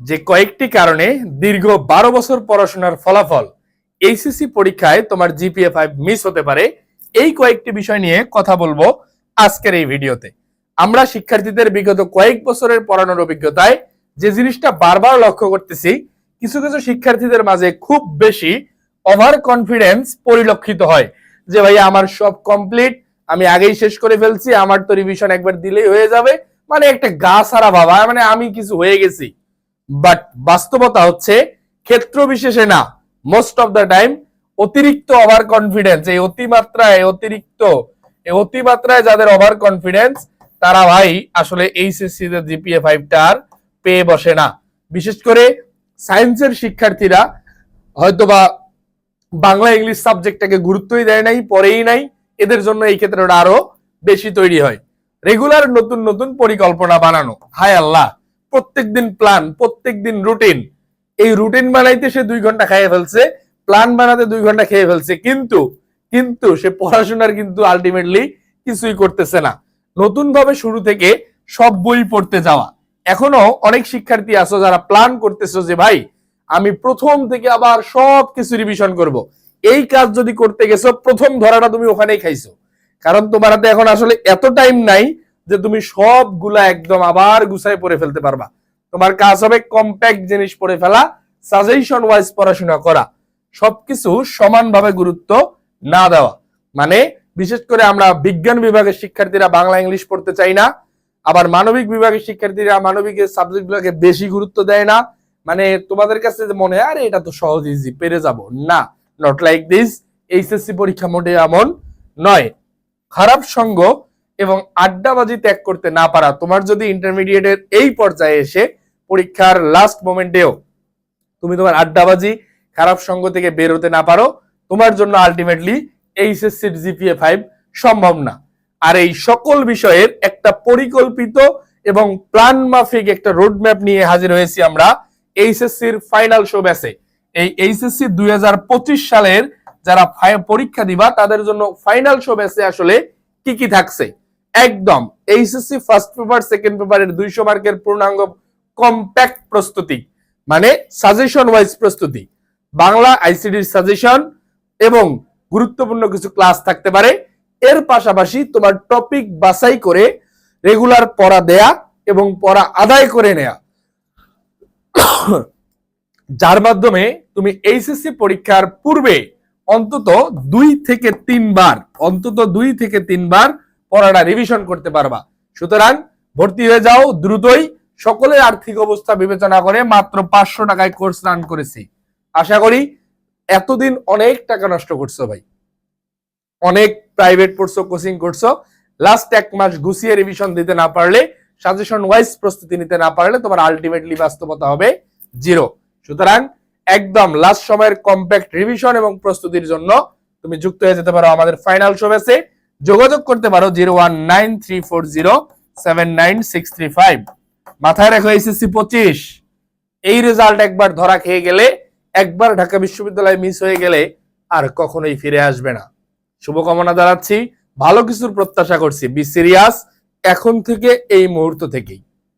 যে কয়েকটি কারণে দীর্ঘ বারো বছর পড়াশোনার ফলাফল এইচএসসি পরীক্ষায় তোমার জিপিএ ফাইভ মিস হতে পারে। এই কয়েকটি বিষয় নিয়ে কথা বলব আজকের এই ভিডিওতে। আমরা শিক্ষার্থীদের বিগত কয়েক বছরের পড়ানোর অভিজ্ঞতায় যে জিনিসটা বারবার লক্ষ্য করতেছি, কিছু কিছু শিক্ষার্থীদের মাঝে খুব বেশি ওভার কনফিডেন্স পরিলক্ষিত হয় যে ভাই আমার সব কমপ্লিট আমি আগেই শেষ করে ফেলছি, আমার তো রিভিশন একবার দিলেই হয়ে যাবে। মানে একটা গা সারা বাবা মানে আমি কিছু হয়ে গেছি। বাট বাস্তবতা হচ্ছে ক্ষেত্র বিশেষে না। মোস্ট অফ দ্য টাইম অতিরিক্ত ওভার কনফিডেন্স এই অতিমাত্রায়, অতিরিক্ত অতিমাত্রায় যাদের ওভার কনফিডেন্স তারা ভাই আসলে এইচএসসি তে জিপিএ ফাইভটা আর পেয়ে বসে না। বিশেষ করে সায়েন্সের শিক্ষার্থীরা হয়তোবা বাংলা ইংলিশ সাবজেক্টটাকে গুরুত্বই দেয় নাই, পড়েই নাই, এদের জন্য এই ক্ষেত্রে ওটা আরও বেশি তৈরি হয়। রেগুলার নতুন নতুন পরিকল্পনা বানানো। হায় আল্লাহ! প্রত্যেকদিন প্ল্যান প্রত্যেকদিন রুটিন এই রুটিন বানাইতে সে দুই ঘণ্টা খাইয়ে ফেলছে প্ল্যান বানাতে দুই ঘণ্টা খেয়ে ফেলছে, কিন্তু কিন্তু সে পড়াশোনার কিন্তু আলটিমেটলি কিছুই করতেছে না। নতুন ভাবে শুরু থেকে সব বই পড়তে যাওয়া। এখনও অনেক শিক্ষার্থী আছো যারা প্ল্যান করতেছো যে, ভাই, আমি প্রথম থেকে আবার সব কিছু রিভিশন করব। এই কাজ যদি করতে গেছো, প্রথম ধরাটা তুমি ওখানেই খাইছো। কারণ তোমার হাতে এখন আসলে এত টাইম নাই যে তুমি সবগুলা একদম আবার গুছায় পড়ে ফেলতে পারবা। তোমার কাজ হবে কম্প্যাক্ট জিনিস পড়ে ফেলা সাজেশন ওয়াইজ পড়াশোনা করা। সবকিছু সমানভাবে গুরুত্ব না দেওয়া। মানে বিশেষ করে আমরা বিজ্ঞান বিভাগের শিক্ষার্থীরা বাংলা, ইংলিশ পড়তে চাই না। আবার মানবিক বিভাগের শিক্ষার্থীরা মানবিকের সাবজেক্ট গুলোকে বেশি গুরুত্ব দেয় না। মানে তোমাদের কাছে মনে হয়, আরে, এটা তো সহজ ইজি পেরে যাব। না নট লাইক দিস এইচএসসি পরীক্ষা মোটে এমন নয়। খারাপ সঙ্গ এবং আড্ডাবাজি ত্যাগ করতে না পারা তোমার যদি ইন্টারমিডিয়েটের এই পর্যায়ে এসে পরীক্ষার লাস্ট মোমেন্টেও তুমি তোমার আড্ডাবাজি খারাপ সঙ্গ থেকে বের হতে না পারো, তোমার জন্য আলটিমেটলি এইচএসসির জিপিএ ফাইভ সম্ভব না। আর এই সকল বিষয়ের একটা পরিকল্পিত এবং প্ল্যান মাফিক একটা রোড ম্যাপ নিয়ে হাজির হয়েছি আমরা এইচএসসির ফাইনাল শো ব্যাসে এই এইচএসসি দুই হাজার পঁচিশ সালের যারা পরীক্ষা দিবা, তাদের জন্য ফাইনাল শো ব্যাসে আসলে কি কি থাকছে? একদম এইচএসসি ফার্স্ট পেপার সেকেন্ড পেপারের দুইশো মার্কের পূর্ণাঙ্গ কম্প্যাক্ট প্রস্তুতি মানে সাজেশন ওয়াইজ প্রস্তুতি। বাংলা আইসিডির সাজেশন এবং গুরুত্বপূর্ণ কিছু ক্লাস থাকতে পারে। এর পাশাপাশি তোমার টপিক বাছাই করে রেগুলার পড়া দেয়া এবং পড়া আদায় করে নেয়া। যার মাধ্যমে তুমি এইচএসসি পরীক্ষার পূর্বে অন্তত দুই থেকে তিনবার, অন্তত দুই থেকে তিনবার পড়াটা রিভিশন করতে পারবা। সুতরাং ভর্তি হয়ে যাও, দ্রুতই সকলের আর্থিক অবস্থা বিবেচনা করে মাত্র পাঁচশো টাকায় কোর্স রান করেছি। আশা করি এতদিন অনেক টাকা নষ্ট করছ ভাই। অনেক প্রাইভেট পড়ছো কোচিং করছ। লাস্ট এক মাস গুছিয়ে রিভিশন দিতে না পারলে সাজেশন ওয়াইজ প্রস্তুতি নিতে না পারলে তোমার আলটিমেটলি বাস্তবতা হবে জিরো সুতরাং একদম লাস্ট সময়ের কম্প্যাক্ট রিভিশন এবং প্রস্তুতির জন্য তুমি যুক্ত হয়ে যেতে পারো আমাদের ফাইনাল শো ব্যাচে যোগাযোগ করতে পারো zero one nine three four zero seven nine six three five. মাথায় রাখো এসএসসি পঁচিশ। এই রেজাল্ট একবার ধরা খেয়ে গেলে, একবার ঢাকা বিশ্ববিদ্যালয় মিস হয়ে গেলে আর কখনোই ফিরে আসবে না। শুভকামনা জানাচ্ছি। ভালো কিছুর প্রত্যাশা করছি। বি সিরিয়াস এখন থেকে এই মুহূর্ত থেকেই।